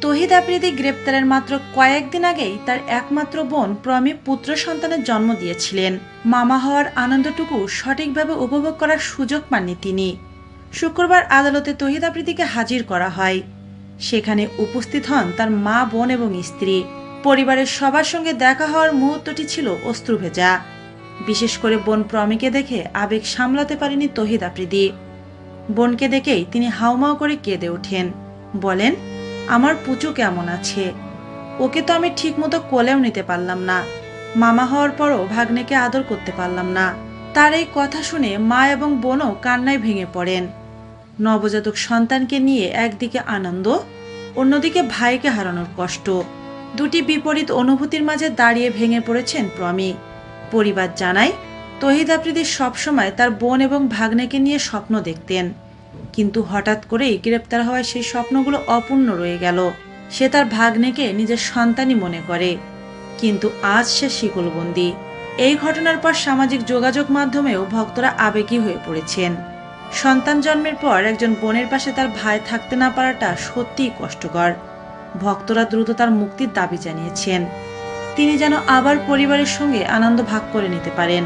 তহিদ আফ্রিদি গ্রেপ্তারের মাত্র কয়েকদিন আগেই তার একমাত্র বোন প্রমি পুত্র সন্তানের জন্ম দিয়েছিলেন। মামা হওয়ার আনন্দটুকু সঠিকভাবে উপভোগ করার সুযোগ পাননি তিনি। শুক্রবার আদালতে তহিদ আফ্রিদিকে হাজির করা হয়। সেখানে উপস্থিত হন তার মা, বোন এবং স্ত্রী। পরিবারের সবার সঙ্গে দেখা হওয়ার মুহূর্তটি ছিল অশ্রুভেজা। বিশেষ করে বোন প্রমিকে দেখে আবেগ সামলাতে পারেনি তহিদ আফ্রিদি। বোনকে দেখেই তিনি হাউমাউ করে কেঁদে ওঠেন। বলেন আমার পুচু কেমন আছে? ওকে তো আমি ঠিকমতো কোলেও নিতে পারলাম না। মামা হওয়ার পরও ভাগ্নেকে আদর করতে পারলাম না। তার এই কথা শুনে মা এবং বোনও কান্নায় ভেঙে পড়েন। নবজাতক সন্তানকে নিয়ে একদিকে আনন্দ, অন্যদিকে ভাইকে হারানোর কষ্ট। দুটি বিপরীত অনুভূতির মাঝে দাঁড়িয়ে ভেঙে পড়েছেন প্রমি। পরিবার জানায়, তহিদ সবসময় তার বোন এবং ভাগ্নেকে নিয়ে স্বপ্ন দেখতেন। কিন্তু হঠাৎ করেই গ্রেপ্তার হওয়ায় সেই স্বপ্নগুলো অপূর্ণ রয়ে গেল। সে তার ভাগ্নেকে নিজের সন্তানই মনে করে। কিন্তু আজ সে শিকলবন্দি। এই ঘটনার পর সামাজিক যোগাযোগ মাধ্যমেও ভক্তরা আবেগী হয়ে পড়েছেন। সন্তান জন্মের পর একজন বোনের পাশে তার ভাই থাকতে না পারাটা সত্যিই কষ্টকর। ভক্তরা দ্রুত তার মুক্তির দাবি জানিয়েছেন। তিনি যেন আবার পরিবারের সঙ্গে আনন্দ ভাগ করে নিতে পারেন।